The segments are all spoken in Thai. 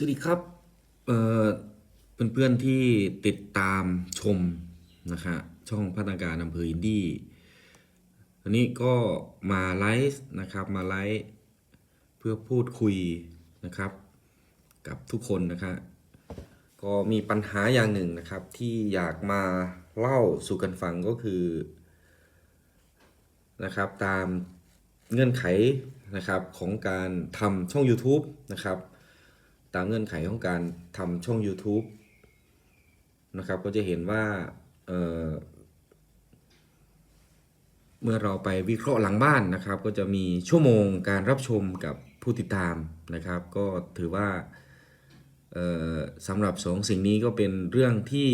สวัสดีครับเอ่อเพื่อนๆที่ติดตามชมนะฮะช่องพัฒนาการอำเภออินดี้อันนี้ก็มาไลฟ์นะครับมาไลฟ์เพื่อพูดคุยนะครับ กับทุกคนนะครับก็มีปัญหาอย่างหนึ่งนะครับที่อยากมาเล่าสู่กันฟังก็คือนะครับตามเงื่อนไขนะครับของการทำช่อง YouTube นะครับามเงื่อนไขของการทำช่อง YouTube นะครับก็จะเห็นว่าเเมื่อเราไปวิเคราะห์หลังบ้านนะครับ ก็จะมีชั่วโมงการรับชมกับผู้ติดตามนะครับ ก็ถือว่าสำหรับสองสิ่งนี้ก็เป็นเรื่องที่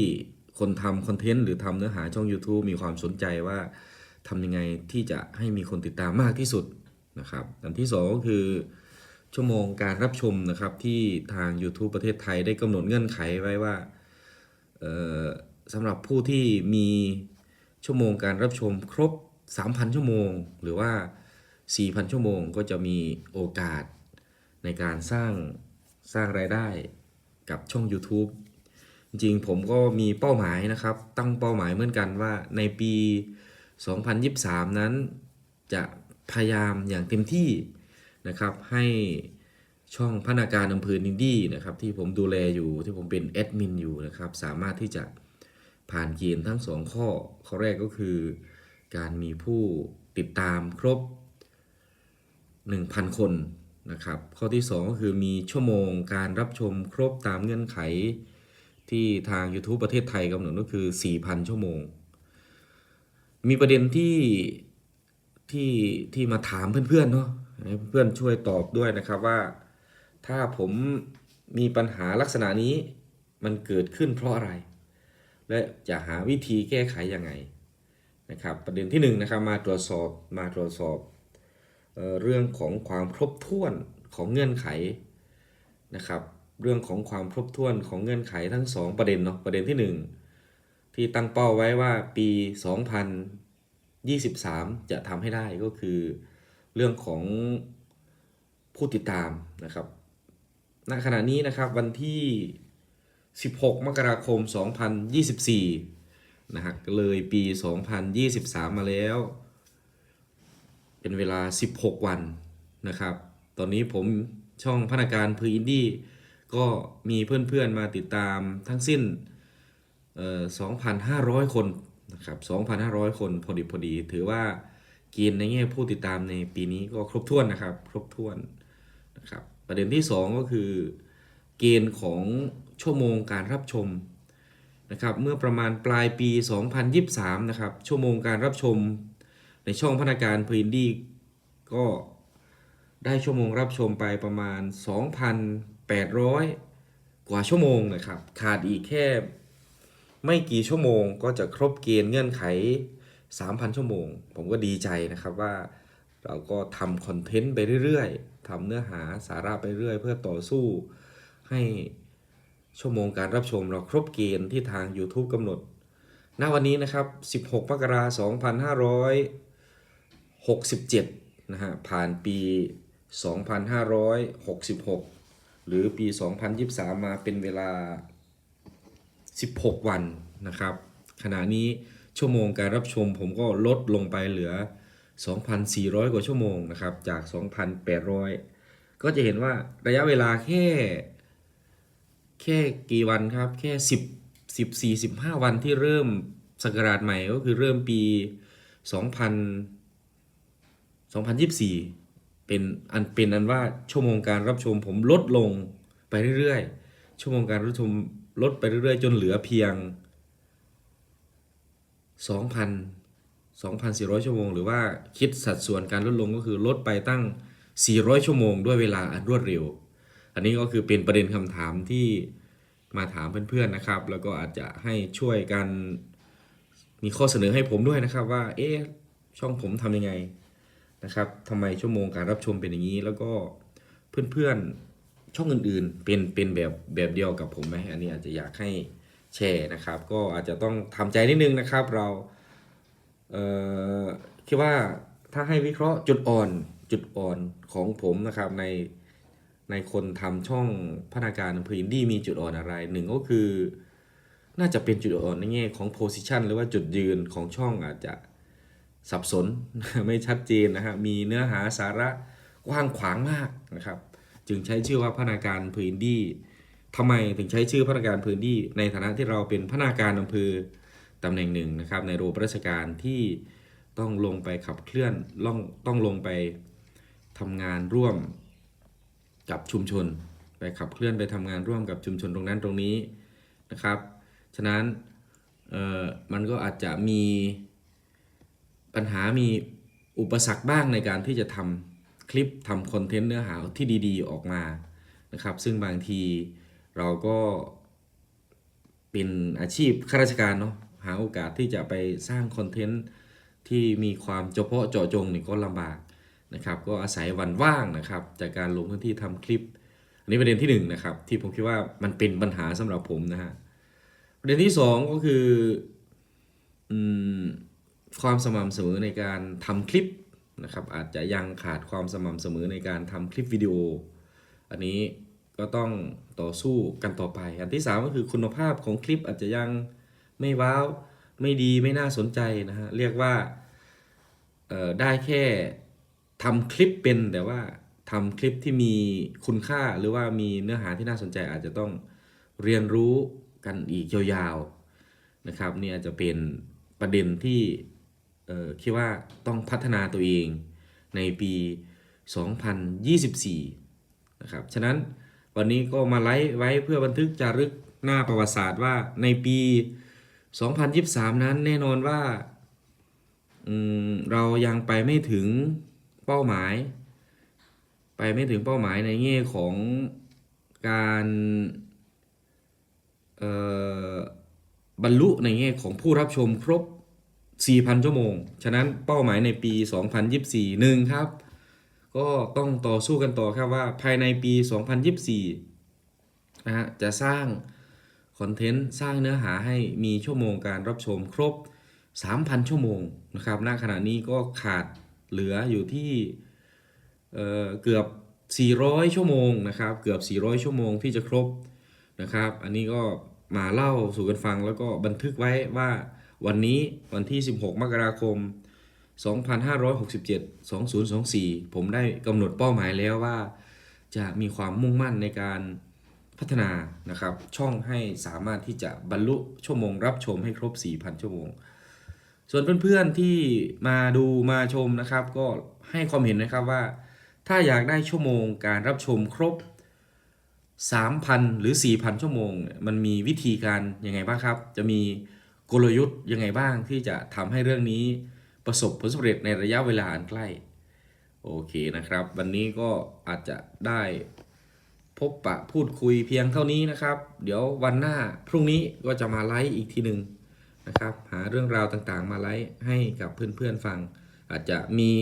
คนทำคอนเทนต์หรือทำเนื้อหาช่อง YouTube มีความสนใจว่าทำยังไงที่จะให้มีคนติดตามมากที่สุดนะครับอันที่สองก็คือ ชั่วโมงการรับชมนะครับที่ทาง YouTube ประเทศไทยได้กำหนดเงื่อนไขไว้ว่าสำหรับผู้ที่มีชั่วโมงการรับชมครบ 3,000 ชั่วโมง หรือว่า 4,000 ชั่วโมงก็จะมีโอกาสในการสร้างสร้างรายได้กับช่อง YouTube จริงๆผมก็มีเป้าหมายนะครับ ตั้งเป้าหมายเหมือนกันว่าในปี 2023 นั้นจะพยายามอย่างเต็มที่ นะครับ ให้ช่องพนัการอำเภอนินดี้นะครับที่ผมดูแลอยู่ที่ผมเป็นแอดมินอยู่นะครับ สามารถที่จะผ่านเกณฑ์ทั้งสองข้อ ข้อแรกก็คือ การมีผู้ติดตามครบ 1,000 คนนะครับ ข้อที่ 2 ก็คือมีชั่วโมงการรับชมครบตามเงื่อนไขที่ทาง YouTube ประเทศไทยกำหนดก็คือ 4,000 ชั่วโมง มีประเด็นที่ที่ที่มาถามเพื่อนๆเนาะ ให้เพื่อนช่วยตอบด้วยนะครับว่า ถ้าผมมีปัญหาลักษณะนี้มันเกิดขึ้นเพราะอะไร และจะหาวิธีแก้ไขยังไงนะครับ ประเด็นที่หนึ่งนะครับมาตรวจสอบมาตรวจสอบเออเรื่องของความครบถ้วนของเงื่อนไขนะครับ เรื่องของความครบถ้วนของเงื่อนไขทั้งสองประเด็นเนาะประเด็นที่หนึ่งที่ตั้งเป้าไว้ว่าปี 2023 จะทำให้ได้ก็คือ เรื่องของผู้ติดตามนะครับณขณะนี้นะครับวันที่ 16 มกราคม 2024 นะฮะเลยปี 2023 มาแล้ว เป็นเวลา 16 วันนะครับ ตอนนี้ผมช่องพนักการพืออินดี้ก็มีเพื่อนๆมาติดตามทั้งสิ้นเอ่อ2,500 คนนะครับ 2,500 คนพอดีพอดีถือว่า เกณฑ์ในแง่ผู้ติดตามในปีนี้ก็ครบถ้วนนะครับ ครบถ้วนนะครับ ประเด็นที่ 2 ก็คือ เกณฑ์ของชั่วโมงการรับชมนะครับเมื่อประมาณปลายปี 2023 นะครับ ชั่วโมงการรับชมในช่องพนักการพื้นที่ก็ได้ชั่วโมงรับชมไปประมาณ 2,800 กว่าชั่วโมงนะครับ ขาดอีกแค่ไม่กี่ชั่วโมงก็จะครบเกณฑ์เงื่อนไข 3,000 ชั่วโมง ผมก็ดีใจนะครับว่าเราก็ทำคอนเทนต์ไปเรื่อยๆทำเนื้อหาสาระไปเรื่อยเพื่อต่อสู้ ให้ชั่วโมงการรับชมเราครบเกณฑ์ที่ทาง YouTube กำหนด ณ วันนี้นะครับ 16มกราคม2567 นะฮะ ผ่านปี 2566 หรือปี 2023 มาเป็นเวลา 16 วันนะครับ ขณะนี้ ชั่วโมงการรับชมผมก็ลดลงไปเหลือ 2,400 กว่าชั่วโมงนะครับ จาก 2,800 ก็จะเห็นว่าระยะเวลาแค่ แค่กี่วันครับ แค่ 10 14 15 วันที่เริ่มสกราชใหม่ก็คือเริ่มปี 2000 2024 เป็นอันเป็นอันว่าชั่วโมงการรับชมผมลดลงไปเรื่อยๆ ชั่วโมงการรับชมลดไปเรื่อยๆ จนเหลือเพียง 2,000 2,400 ชั่วโมง หรือว่าคิดสัดส่วนการลดลงก็คือลดไปตั้ง 400 ชั่วโมง ด้วยเวลาอันรวดเร็ว อันนี้ก็คือเป็นประเด็นคำถามที่มาถามเพื่อนๆนะครับ แล้วก็อาจจะให้ช่วยกันมีข้อเสนอให้ผมด้วยนะครับว่า เอ๊ะช่องผมทำยังไงนะครับทำไมชั่วโมงการรับชมเป็นอย่างนี้ แล้วก็เพื่อนๆช่องอื่นๆ เป็นเป็นแบบแบบเดียวกับผมไหมอันนี้อาจจะอยากให้ แชร์นะครับ ก็อาจจะต้องทำใจนิดนึงนะครับ เราเคิดว่าถ้าให้วิเคราะห์จุดอ่อนจุดอ่อนของผมนะครับในในคนทำช่องพัฒนาการอำเภออินดีมีจุดอ่อนอะไรหนึ่งก็คือ น่าจะเป็นจุดอ่อนในแง่ของ position หรือว่าจุดยืนของช่องอาจจะสับสนไม่ชัดเจนนะฮะมีเนื้อหาสาระกว้างขวางมากนะครับ จึงใช้ชื่อว่าพัฒนาการอำเภออินดี ทำไมถึงใช้ชื่อพนากงารอำเภออินดี้ในฐานะที่เราเป็นพนากงารอำเภอตำแหน่งหนึ่งนะครับ ในระบบราชการที่ต้องลงไปขับเคลื่อนล่องต้องลงไปทำงานร่วมกับชุมชน ไปขับเคลื่อนไปทำงานร่วมกับชุมชนตรงนั้นตรงนี้นะครับ ฉะนั้นมันก็อาจจะมีปัญหามีอุปสรรคบ้างในการที่จะทำคลิปทำคอนเทนต์เนื้อหาที่ดี ๆ ออกมานะครับ ซึ่งบางที เราก็เป็นอาชีพข้าราชการเนาะหาโอกาสที่จะไปสร้างคอนเทนต์ที่มีความเฉพาะเจาะจงนี่ก็ลำบากนะครับ ก็อาศัยวันว่างนะครับ จากการลงพื้นที่ทำคลิป อันนี้ประเด็นที่หนึ่งนะครับที่ผมคิดว่ามันเป็นปัญหาสำหรับผมนะฮะประเด็นที่สองก็คืออความสม่ำเสมอในการทำคลิปนะครับ อาจจะยังขาดความสม่ำเสมอในการทำคลิปวิดีโอ อันนี้ ก็ต้องต่อสู้กันต่อไป อันที่สามก็คือคุณภาพของคลิปอาจจะยังไม่ว้าว ไม่ดีไม่น่าสนใจนะฮะ เรียกว่าได้แค่ทำคลิปเป็นแต่ว่าทำคลิปที่มีคุณค่าหรือว่ามีเนื้อหาที่น่าสนใจอาจจะต้องเรียนรู้กันอีกยาวๆนะครับนี่อาจจะเป็นประเด็นที่คิดว่าต้องพัฒนาตัวเองในปี 2024 นะครับ ฉะนั้น วันนี้ก็มาไลฟ์ไว้เพื่อบันทึกจารึกหน้าประวัติศาสตร์ว่าในปี 2023 นั้นแน่นอนว่าเรายังไปไม่ถึงเป้าหมาย ไปไม่ถึงเป้าหมายในแง่ของการบรรลุในแง่ของผู้รับชมครบ 4,000 ชั่วโมง ฉะนั้นเป้าหมายในปี 2024หนึ่งครับ ก็ต้องต่อสู้กันต่อครับว่าภายในปี 2024 นะฮะจะสร้างคอนเทนต์สร้างเนื้อหาให้มีชั่วโมงการรับชมครบ 3,000 ชั่วโมงนะครับณขณะนี้ก็ขาดเหลืออยู่ที่เอ่อเกือบ 400 ชั่วโมงนะครับ เกือบ 400 ชั่วโมงที่จะครบนะครับ อันนี้ก็มาเล่าสู่กันฟังแล้วก็บันทึกไว้ว่าวันนี้วันที่ 16 มกราคม 2567 2024 ผมได้กำหนดเป้าหมายแล้วว่า จะมีความมุ่งมั่นในการพัฒนานะครับ ช่องให้สามารถที่จะบรรลุชั่วโมงรับชมให้ครบ 4,000 ชั่วโมง ส่วนเพื่อนๆที่มาดูมาชมนะครับ ก็ให้ความเห็นนะครับว่า ถ้าอยากได้ชั่วโมงการรับชมครบ 3,000 หรือ 4,000 ชั่วโมง มันมีวิธีการยังไงบ้างครับ จะมีกลยุทธ์ยังไงบ้างที่จะทำให้เรื่องนี้ ประสบผลสำเร็จในระยะเวลาอันใกล้ โอเคนะครับ วันนี้ก็อาจจะได้พบปะพูดคุยเพียงเท่านี้นะครับ เดี๋ยววันหน้าพรุ่งนี้ก็จะมาไลฟ์อีกทีหนึ่งนะครับ หาเรื่องราวต่างๆ มาไลฟ์ให้กับเพื่อนๆฟัง อาจจะมี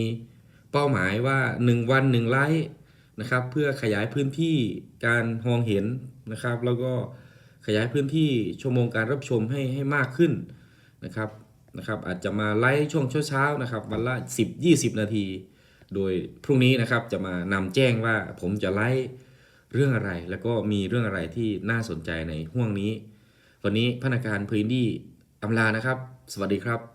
เป้าหมายว่า 1 วัน 1 ไลฟ์นะครับเพื่อขยายพื้นที่การมองเห็นนะครับ แล้วก็ขยายพื้นที่ชั่วโมงการรับชมให้ให้มากขึ้นนะครับ นะครับอาจจะมาไลฟ์ช่วงเช้าๆนะครับวันละ 10-20 นาที โดยพรุ่งนี้นะครับจะมานำแจ้งว่าผมจะไลฟ์เรื่องอะไร แล้วก็มีเรื่องอะไรที่น่าสนใจในห่วงนี้ วันนี้พนักงานพื้นที่อำลานะครับ สวัสดีครับ